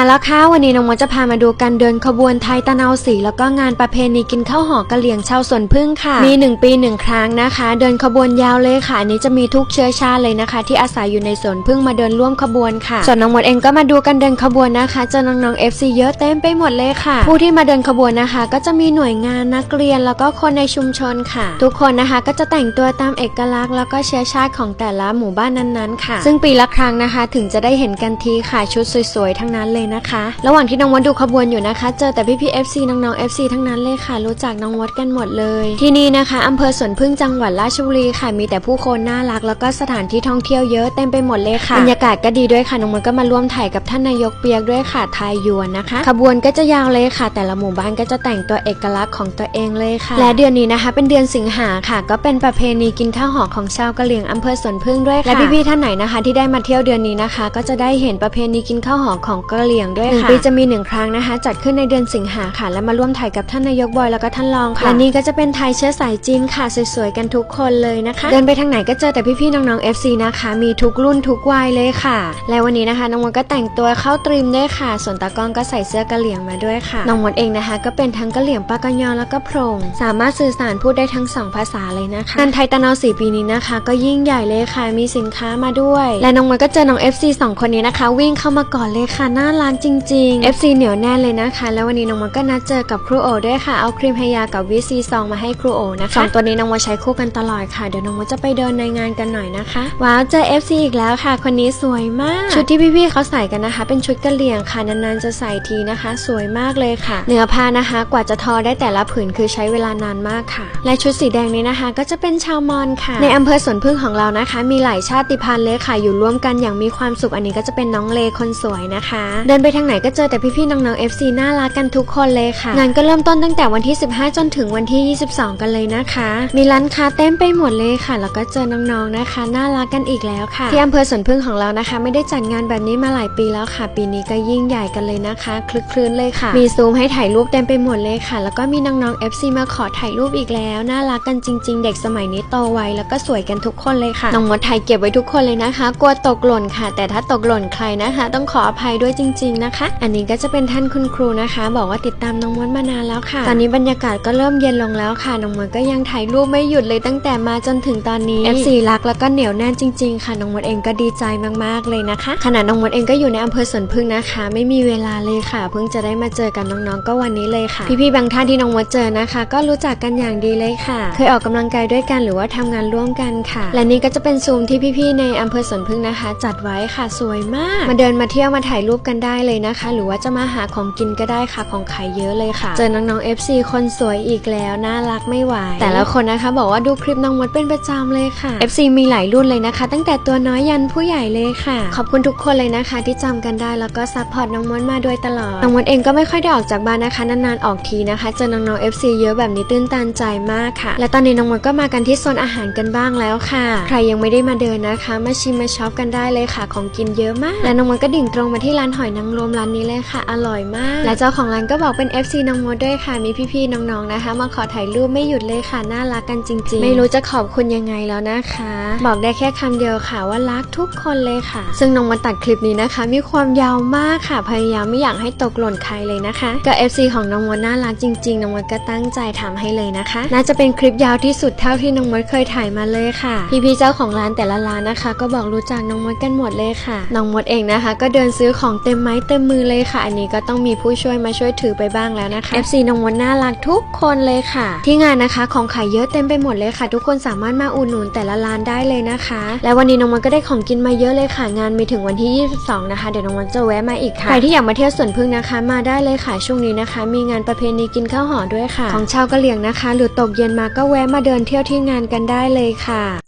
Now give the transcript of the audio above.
มาแล้วค่ะวันนี้น้องมดจะพามาดูการเดินขบวนไทยตะนาวสีแล้วก็งานประเพณีกินข้าวหอกะเหลี่ยงชาวสวนพึ่งค่ะ มีหนึ่งปีหนึ่งครั้งนะคะ เดินขบวนยาวเลยค่ะอันนี้จะมีทุกเชื้อชาติเลยนะคะ ที่อาศัยอยู่ในสวนพึ่งมาเดินร่วมขบวนค่ะ ส่วนน้องมดเองก็มาดูการเดินขบวนนะคะเจอน้องๆ FC เยอะเต็มไปหมดเลยค่ะ ผู้ที่มาเดินขบวนนะคะ ก็จะมีหน่วยงานนักเรียนแล้วก็คนในชุมชนค่ะ ทุกคนนะคะก็จะแต่งตัวตามเอกลักษณ์ แล้วก็เชื้อชาติของแต่ละหมู่บ้านนั้นๆค่ะ ซึ่งปีละครั้งนะคะ ถึงจะได้เห็นกันทีค่ะชุดสวยๆทั้งนั้นเลยนะคะ ระหว่างที่น้องมดดูขบวนอยู่นะคะ เจอแต่พี่ๆ FC น้องๆ FC ทั้งนั้นเลยค่ะ รู้จักน้องมดกันหมดเลย ที่นี่นะคะอำเภอสวนพึ่งจังหวัดราชบุรีค่ะมีแต่ผู้คนน่ารัก แล้วก็สถานที่ท่องเที่ยวเยอะเต็มไปหมดเลยค่ะบรรยากาศก็ดีด้วยค่ะน้องมดก็มาร่วมถ่ายกับท่านนายกเปียกด้วยค่ะไทยยวนนะคะ ขบวนก็จะยาวเลยค่ะ แต่ละหมู่บ้านก็จะแต่งตัวเอกลักษณ์ของตัวเองเลยค่ะ และเดือนนี้นะคะ เป็นเดือนสิงหาค่ะ ก็เป็นประเพณีกินข้าวหอกของชาวกะเหรี่ยงอำเภอสวนพึ่งด้วยค่ะและพี่ๆท่านไหนนะคะ ที่ได้มาเที่ยวเดือนนี้นะคะ ก็จะได้เห็นประเพณีกินข้าวหอกของกะเหรี่ยงด้วยค่ะหนึ่งปีจะมีหนึ่งครั้งนะคะ จัดขึ้นในเดือนสิงหาค่ะ และมาร่วมถ่ายกับท่านนายกบอยแล้วก็ท่านรองค่ะและนี่ก็จะเป็นไทยเชื้อสายจีนค่ะสวยๆกันทุกคนเลยนะคะ เดินไปทางไหนก็เจอแต่พี่ๆน้องๆ FC นะคะ มีทุกรุ่นทุกวัยเลยค่ะ และวันนี้นะคะน้องมดก็แต่งตัวเข้าตรีมด้วยค่ะ ส่วนตากล้องก็ใส่เสื้อกะเหรี่ยงมาด้วยค่ะน้องมดเองนะคะ ก็เป็นทั้งกะเหรี่ยงปากะยอแล้วก็โพรงสามารถสื่อสารพูดได้ทั้งสองภาษาเลยนะคะงานไทยตะนาวสีปีนี้นะคะ ก็ยิ่งใหญ่เลยค่ะมีสินค้ามาด้วย และน้องมดก็เจอน้อง FC สองคนนี้นะคะ วิ่งเข้ามาก่อนเลยค่ะน่ารักจริงๆ FC เหนียวแน่นเลยนะคะ แล้ววันนี้น้องมดก็นัดเจอกับครูโอด้วยค่ะ เอาครีมไฮยากับวิซีซองมาให้ครูโอนะคะสองตัวนี้น้องมดใช้คู่กันตลอดค่ะ เดี๋ยวน้องมดจะไปเดินในงานกันหน่อยนะคะ ว้าวเจอ FC อีกแล้วค่ะ คนนี้สวยมาก ชุดที่พี่ๆเขาใส่กันนะคะ เป็นชุดกะเหรี่ยงค่ะ นานๆจะใส่ทีนะคะ สวยมากเลยค่ะ เนื้อผ้านะคะ กว่าจะทอได้แต่ละผืนคือใช้เวลานานมากค่ะ และชุดสีแดงนี้นะคะ ก็จะเป็นชาวมอญค่ะ ในอำเภอสวนพึ่งของเรานะคะ มีหลายชาติพันธุ์เลยค่ะ อยู่ร่วมกันอย่างมีความสุข อันนี้ก็จะเป็นน้องเลคนสวยนะคะเดินไปทางไหนก็เจอแต่พี่ๆน้องๆ FC น่ารักกันทุกคนเลยค่ะ งานก็เริ่มต้นตั้งแต่วันที่ 15 จนถึงวันที่ 22 กันเลยนะคะ มีร้านค้าเต็มไปหมดเลยค่ะ แล้วก็เจอน้องๆนะคะ น่ารักกันอีกแล้วค่ะ ที่อำเภอสวนพึ่งของเรานะคะ ไม่ได้จัดงานแบบนี้มาหลายปีแล้วค่ะ ปีนี้ก็ยิ่งใหญ่กันเลยนะคะ คลึกคลื้นเลยค่ะ มีซูมให้ถ่ายรูปเต็มไปหมดเลยค่ะ แล้วก็มีน้องๆ FC มาขอถ่ายรูปอีกแล้ว น่ารักกันจริง ๆ เด็กสมัยนี้โตไวแล้วก็สวยกันทุกคนเลยค่ะน้องมดถ่ายเก็บไว้ทุกคนเลยนะคะ กลัวตกหล่นค่ะ แต่ถ้าตกหล่นใครนะคะ ต้องขออภัยด้วยจริงๆนะคะ อันนี้ก็จะเป็นท่านคุณครูนะคะ บอกว่าติดตามน้องมดมานานแล้วค่ะ ตอนนี้บรรยากาศก็เริ่มเย็นลงแล้วค่ะน้องมดก็ยังถ่ายรูปไม่หยุดเลยตั้งแต่มาจนถึงตอนนี้ FC รักแล้วก็เหนียวแน่นจริง ๆ ค่ะน้องมดเองก็ดีใจมากๆเลยนะคะขณะน้องมดเองก็อยู่ในอำเภอสวนพึ่งนะคะ ไม่มีเวลาเลยค่ะ เพิ่งจะได้มาเจอกับน้องๆก็วันนี้เลยค่ะ พี่ๆบางท่านที่น้องมดเจอนะคะ ก็รู้จักกันอย่างดีเลยค่ะ เคยออกกำลังกายด้วยกันหรือว่าทำงานร่วมกันค่ะ และนี่ก็จะเป็นซูมที่พี่ๆในอำเภอสวนพึ่งนะคะ จัดไว้ค่ะสวยมาก มาเดินมาเที่ยวมาถ่ายรูปกันได้เลยนะคะ หรือว่าจะมาหาของกินก็ได้ค่ะของขายเยอะเลยค่ะ เจอน้องๆ FC คนสวยอีกแล้วน่ารักไม่ไหวแต่ละคนนะคะบอกว่าดูคลิปน้องมดเป็นประจำเลยค่ะ FC มีหลายรุ่นเลยนะคะ ตั้งแต่ตัวน้อยยันผู้ใหญ่เลยค่ะ ขอบคุณทุกคนเลยนะคะ ที่จำกันได้แล้วก็ซัพพอร์ตน้องมดมาโดยตลอดน้องมดเองก็ไม่ค่อยได้ออกจากบ้านนะคะนานๆออกทีนะคะเจอน้องๆ FC เยอะแบบนี้ตื้นตันใจมากค่ะ และตอนนี้น้องมดก็มากันที่โซนอาหารกันบ้างแล้วค่ะ ใครยังไม่ได้มาเดินนะคะ มาชิมมาช็อปกันได้เลยค่ะ ของกินเยอะมาก และน้องมดก็ดิ่งตรงมาที่ร้านหอยนางรมร้านนี้เลยค่ะ อร่อยมาก และเจ้าของร้านก็บอกเป็น FC น้องมดด้วยค่ะ มีพี่ๆน้องๆนะคะ มาขอถ่ายรูปไม่หยุดเลยค่ะ น่ารักกันจริง ๆ ไม่รู้จะขอบคุณยังไงแล้วนะคะ บอกได้แค่คำเดียวค่ะว่ารักทุกคนเลยค่ะ ซึ่งน้องมดตัดคลิปนี้นะคะ มีความยาวมากค่ะ พยายามไม่อยากให้ตกหล่นใครเลยนะคะ ก็ FC ของน้องมดน่ารักจริงๆน้องมดก็ตั้งใจทำให้เลยนะคะ น่าจะเป็นคลิปยาวที่สุดเท่าที่น้องมดเคยถ่ายมาเลยค่ะ พี่ๆเจ้าของร้านแต่ละร้านนะคะ ก็บอกรู้จักน้องมดกันหมดเลยค่ะ น้องมดเองนะคะ ก็เดินซื้อของเต็มไม้เต็มมือเลยค่ะ อันนี้ก็ต้องมีผู้ช่วยมาช่วยถือไปบ้างแล้วนะคะ FC น้องมดน่ารักทุกคนเลยค่ะ ที่งานนะคะของขายเยอะเต็มไปหมดเลยค่ะ ทุกคนสามารถมาอุดหนุนแต่ละร้านได้เลยนะคะ และวันนี้น้องมดก็ได้ของกินมาเยอะเลยค่ะ งานมีถึงวันที่ 22 นะคะ เดี๋ยวน้องมดจะแวะมาอีกค่ะใครที่อยากมาเที่ยวสวนพึ่งนะคะ มาได้เลยค่ะช่วงนี้นะคะ มีงานประเพณีกินข้าวห่อด้วยค่ะ ของชาวกะเหรี่ยงนะคะ หรือตกเย็นมาก็แวะมาเดินเที่ยวที่งานกันได้เลยค่ะ